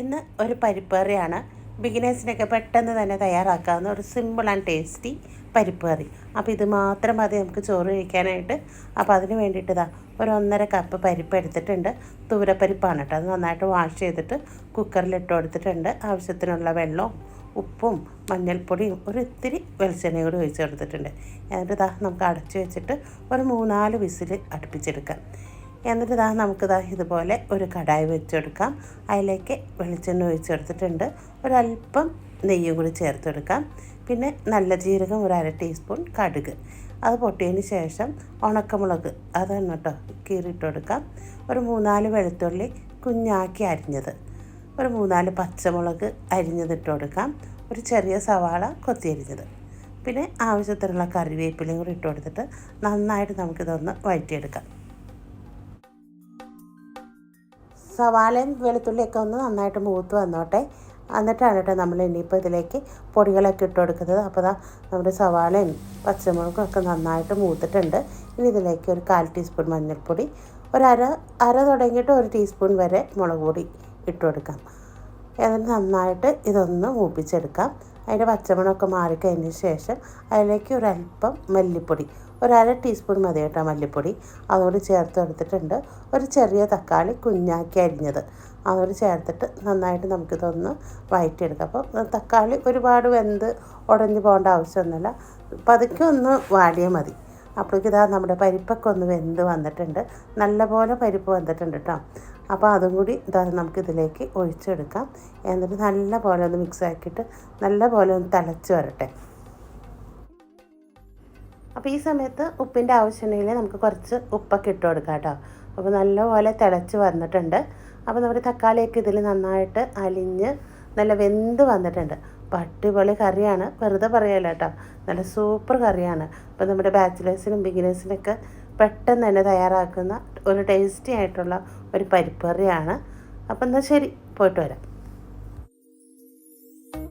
ഇന്ന് ഒരു പരിപ്പേറിയാണ്. ബിഗിനേഴ്സിനൊക്കെ പെട്ടെന്ന് തന്നെ തയ്യാറാക്കാവുന്ന ഒരു സിമ്പിൾ ആൻഡ് ടേസ്റ്റി പരിപ്പ് കറി അപ്പോൾ ഇത് മാത്രം മതി നമുക്ക് ചോറ് കഴിക്കാനായിട്ട്. അപ്പോൾ അതിന് വേണ്ടിയിട്ട് ഇതാ ഒരു ഒന്നര കപ്പ് പരിപ്പ് എടുത്തിട്ടുണ്ട്. തൂരപ്പരിപ്പാണ് കേട്ടോ. അത് നന്നായിട്ട് വാഷ് ചെയ്തിട്ട് കുക്കറിൽ ഇട്ട് കൊടുത്തിട്ടുണ്ട്. ആവശ്യത്തിനുള്ള വെള്ളവും ഉപ്പും മഞ്ഞൾപ്പൊടിയും ഒരു ഇത്തിരി വെളിച്ചെണ്ണയും കൂടി ഒഴിച്ച് കൊടുത്തിട്ടുണ്ട്. എന്നിട്ട് ഇതാ നമുക്ക് അടച്ചു വെച്ചിട്ട് ഒരു മൂന്നാൽ വിസിൽ അടുപ്പിച്ചെടുക്കാം. എന്നിട്ട് ഇതാ നമുക്കിതാ ഇതുപോലെ ഒരു കടായി വെച്ചെടുക്കാം. അതിലേക്ക് വെളിച്ചെണ്ണ ഒഴിച്ചെടുത്തിട്ടുണ്ട്. ഒരല്പം നെയ്യും കൂടി ചേർത്തെടുക്കാം. പിന്നെ നല്ല ജീരകം ഒരു അര ടീസ്പൂൺ കടുക്. അത് പൊട്ടിയതിന് ശേഷം ഉണക്കമുളക് അതാണ് കേട്ടോ കീറിയിട്ട് കൊടുക്കാം ഒരു മൂന്നാൽ വെളുത്തുള്ളി കുഞ്ഞാക്കി അരിഞ്ഞത്. ഒരു മൂന്നാൽ പച്ചമുളക് അരിഞ്ഞതിട്ട് കൊടുക്കാം ഒരു ചെറിയ സവാള കൊത്തിയരിഞ്ഞത് പിന്നെ ആവശ്യത്തിനുള്ള കറിവേപ്പിലയും കൂടി ഇട്ട് കൊടുത്തിട്ട് നന്നായിട്ട് നമുക്കിതൊന്ന് വഴറ്റിയെടുക്കാം. സവാളയും വെളുത്തുള്ളിയൊക്കെ ഒന്ന് നന്നായിട്ട് മൂത്ത് വന്നോട്ടെ. എന്നിട്ടാണ് കേട്ടോ നമ്മൾ ഇനിയിപ്പോൾ ഇതിലേക്ക് പൊടികളൊക്കെ ഇട്ട് കൊടുക്കുന്നത്. അപ്പോൾ ദാ നമ്മുടെ സവാളയും പച്ചമുളകും ഒക്കെ നന്നായിട്ട് മൂത്തിട്ടുണ്ട്. ഇനി ഇതിലേക്ക് ഒരു കാൽ ടീസ്പൂൺ മഞ്ഞൾപ്പൊടി ഒരു അര അര തുടങ്ങിയിട്ട് ഒരു ടീസ്പൂൺ വരെ മുളക് പൊടി ഇട്ട് കൊടുക്കാം. എന്നിട്ട് നന്നായിട്ട് ഇതൊന്ന് മൂപ്പിച്ചെടുക്കാം. അതിന്റെ പച്ചമണമൊക്കെ മാറിക്കഴിഞ്ഞ ശേഷം അതിലേക്ക് ഒരല്പം മല്ലിപ്പൊടി ഒരര ടീസ്പൂൺ മതി കേട്ടോ മല്ലിപ്പൊടി. അതോട് ചേർത്ത് എടുത്തിട്ടുണ്ട്. ഒരു ചെറിയ തക്കാളി കുഞ്ഞാക്കി അരിഞ്ഞത്. അതോട് ചേർത്തിട്ട് നന്നായിട്ട് നമുക്കിതൊന്ന് വഴറ്റിയെടുക്കാം അപ്പോൾ തക്കാളി ഒരുപാട് വെന്ത് ഉടഞ്ഞു പോകേണ്ട ആവശ്യമൊന്നുമില്ല. പതുക്കെ ഒന്ന് വാടിയാൽ മതി. അപ്പോഴേക്കിതാ നമ്മുടെ പരിപ്പൊക്കെ ഒന്ന് വെന്ത് വന്നിട്ടുണ്ട്. നല്ലപോലെ പരിപ്പ് വന്നിട്ടുണ്ട് കേട്ടോ. അപ്പോൾ അതും കൂടി നമുക്കിതിലേക്ക് ഒഴിച്ചെടുക്കാം. എന്നിട്ട് നല്ല പോലെ ഒന്ന് മിക്സ് ആക്കിയിട്ട് നല്ല പോലെ ഒന്ന് തിളച്ച് വരട്ടെ. അപ്പോൾ ഈ സമയത്ത് ഉപ്പിന്റെ ആവശ്യമുണ്ടെങ്കിൽ നമുക്ക് കുറച്ച് ഉപ്പൊക്കെ ഇട്ട് കൊടുക്കാം കേട്ടോ. അപ്പോൾ നല്ലപോലെ തിളച്ച് വന്നിട്ടുണ്ട്. അപ്പോൾ നമ്മുടെ തക്കാളിയൊക്കെ ഇതിൽ നന്നായിട്ട് അലിഞ്ഞ് നല്ല വെന്ത് വന്നിട്ടുണ്ട്. അപ്പോൾ അടിപൊളി കറിയാണ്. വെറുതെ പറയല്ല കേട്ടോ. നല്ല സൂപ്പർ കറിയാണ്. അപ്പോൾ നമ്മുടെ ബാച്ചിലേഴ്സിനും ബിഗിനേഴ്സിനൊക്കെ പെട്ടെന്ന് തന്നെ തയ്യാറാക്കുന്ന ഒരു ടേസ്റ്റി ആയിട്ടുള്ള ഒരു പരിപ്പറിയാണ്. അപ്പം എന്നാൽ ശരി പോയിട്ട് വരാം.